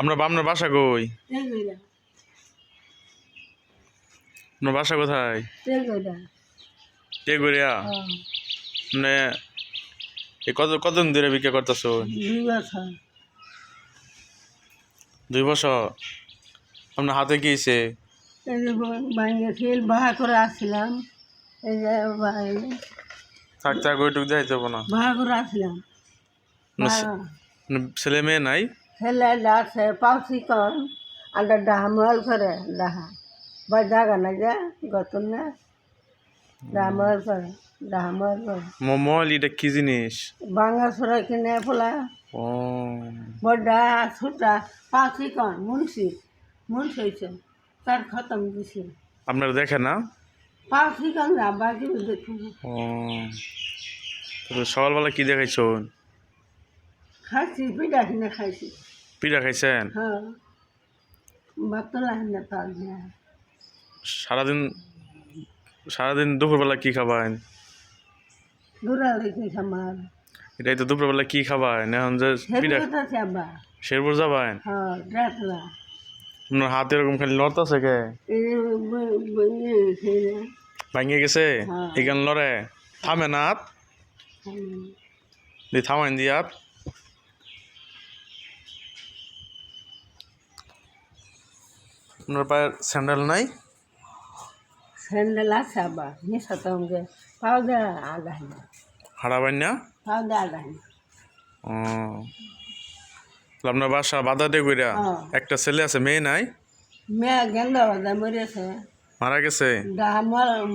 আমরা আপনার বাসা কই? আপনার বাসা কোথায়? টেগুরিয়া হ্যাঁ। মানে কত কতদিন ধরে বিক্রি করতেছো দুই বছর। আপনার হাতে ফেল বাহা করে আসছিলাম। থাক থাক ওইটুকু না। বাহা করে আসছিলাম। ছেলে মেয়ে নাই? ছেলে ডাকছে পাউসি কর আন্ডা ডাহা মহল করে ডাহা বা জাগা না যা গত না। ডাহা মহল করে ডাহা মহল করে মোমল এটা কি জিনিস বাঙ্গা সরা কিনে ফেলা। ও বড়া ছোটা পাউসি কর মুন্সি মুন্সি হয়েছে তার খতম দিছে। আপনারা দেখেন না? পাউসি কর না বাকি দেখুন ও তো সকালবেলা কি দেখাইছো? খাইছি পিঠা কিনে খাইছি। পিঠা খাইছেন? হ্যাঁ। সারাদিন সারাদিন দুপুরবেলা কি খাবেন? এটাই তো দুপুরবেলা কি খাবেন? এখন যে পিঠা শেরপুর যাবেন? হ্যাঁ আপনার হাত এরকম খালি লড়তেছে কে? ভাঙিয়ে গেছে? হ্যাঁ। এখান লড়ে। থামে না। দি থামাইন দি হাত। আপনার পায়ের স্যান্ডেল নাই? স্যান্ডেল আছে আবার নিশা পাও দেয় আগাই না হারাবেন না আগাই না ও। আপনার বাসা বাধাতে কইরা হ্যাঁ। একটা ছেলে আছে মেয়ে নাই? মেয়ে গেন্দা বাজা মরেছে মারা গেছে?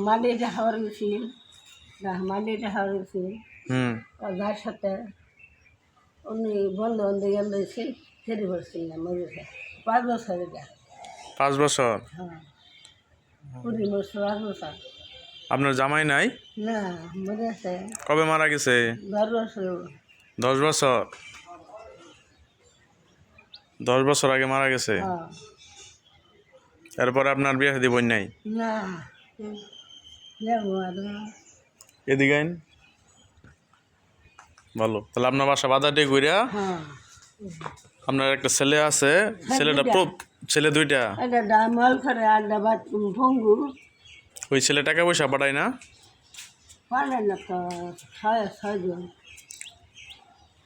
মালিটা হাওয়ার গেছিল মালিটা হাওয়ার গেছিল হুম। যার সাথে উনি বন্ধু বন্ধু গেলে সে ফেরি পড়ছিল না মরেছে পাঁচ বছর পাঁচ বছর? হ্যাঁ। আপনার জামাই নাই? কবে মারা গেছে? দশ বছর। দশ বছর? আগে মারা গেছে? হ্যাঁ। এরপরে আপনার বিয়ে দিব নাই? এদিকে ভালো। তাহলে আপনার বাসা বাজারটি ঘুরিয়া হ্যাঁ। আপনার একটা ছেলে আছে। ছেলেটা ছেলে দুইটা? এটা ডামল করে আড্ডা বাদ ভঙ্গু ওই ছেলে টাকা পয়সা পাঠায় না? পারে না তো ছয় ছয়জন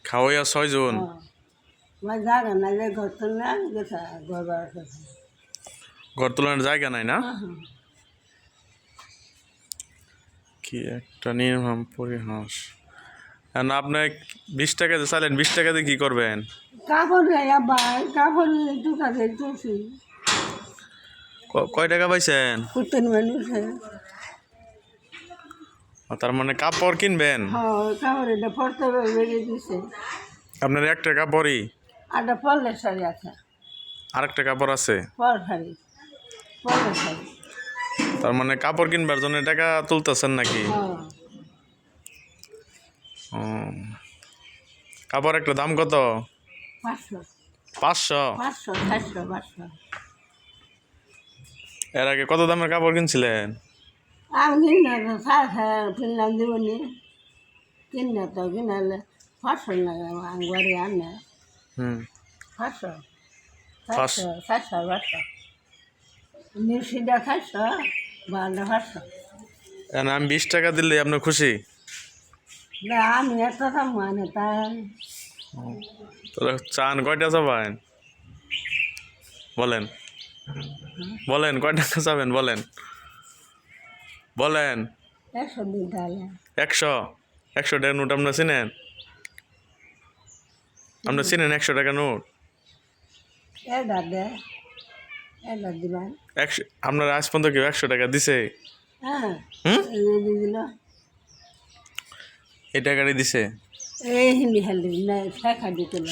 খাওয়াইয়া ছয়জন হ্যাঁ। জায়গা না যে ঘর তো না গেছে ঘর ঘর তোলার জায়গা নাই না? হ্যাঁ। কি একটা নির্মম পরিহাস। এখন আপনি বিশ টাকা দিয়ে চাইলেন বিশ টাকা দিয়ে কি করবেন? কাপড় নেই আবার কাপড় দোকানে তুলছি কয় টাকা পাইছেন? মানুষ তার মানে কাপড় কিনবেন? হ্যাঁ কাপড় এটা পড়তে বেরিয়ে দিছে। আপনার একটা কাপড়ই? শাড়ি আছে। আরেকটা কাপড় আছে? পর শাড়ি পড়লে শাড়ি। তার মানে কাপড় কিনবার জন্য টাকা তুলতেছেন নাকি? হ্যাঁ। কাপড় একটা দাম কত? পাঁচশো। এর আগে কত দামের কাপড় কিনছিলেন? আমি কিনা তো কিনালে পাঁচশো লাগে আনে। পাঁচশো পাঁচশো। পাঁচশো বারোটা পাঁচশো। আমি বিশ টাকা দিলে আপনার খুশি? আমি তাহলে চান, কয়টা চাবেন বলেন। বলেন কয় টাকা চাবেন বলেন। বলেন। একশো। একশো টাকা নোট আপনার চিনেন? আপনার চিনেন একশো টাকা নোট? আপনার আজ পর্যন্ত কেউ একশো টাকা দিছে? হুম? এই টাকাটি দিছে?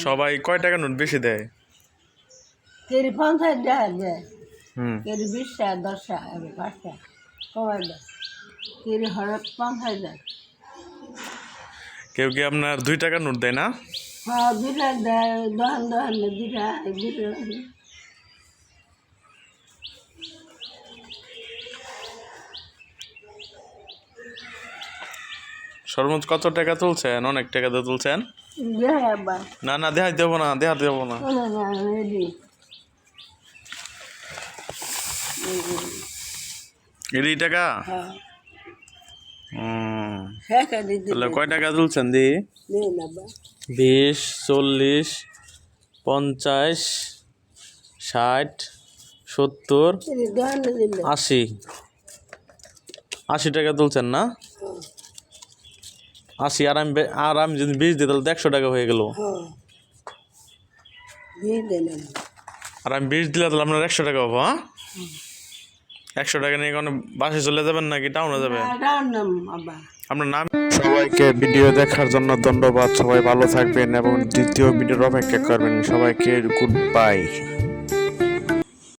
সবাই কয় টাকা নোট বেশি দেয়? কেরি পঞ্চাশ দেয় দেয়। কেরি বিশ টাকা দশ টাকা পাঁচ টাকা কমাই দেয়। কেরি হঠাৎ পঞ্চাশ দেয়। কেউ কি আপনার দুই টাকা নোট দেয় না? হ্যাঁ দুটা দেয় দহন দহন দুটা দুটা সর্বোচ্চ কত টাকা তুলছেন? অনেক টাকা দিয়ে তুলছেন? না না দেখাই দেবো না দেখা দেবো না। এডি টাকা? তাহলে কয় টাকা তুলছেন দি? বিশ, চল্লিশ, পঞ্চাশ, ষাট, সত্তর, আশি। আশি টাকা তুলছেন না? আশি আর আমি আর আমি যদি বিশ দিই তাহলে তো একশো টাকা হয়ে গেল। হ্যাঁ। আর আমি বিশ দিলে তাহলে আপনার একশো টাকা হব হ্যাঁ? একশো টাকা নিয়ে কোনো বাসে চলে যাবেন নাকি টাউনে যাবেন? আপনার নাম? সবাইকে ভিডিও দেখার জন্য ধন্যবাদ। সবাই ভালো থাকবেন এবং দ্বিতীয় ভিডিওর অপেক্ষা করবেন। সবাইকে গুড বাই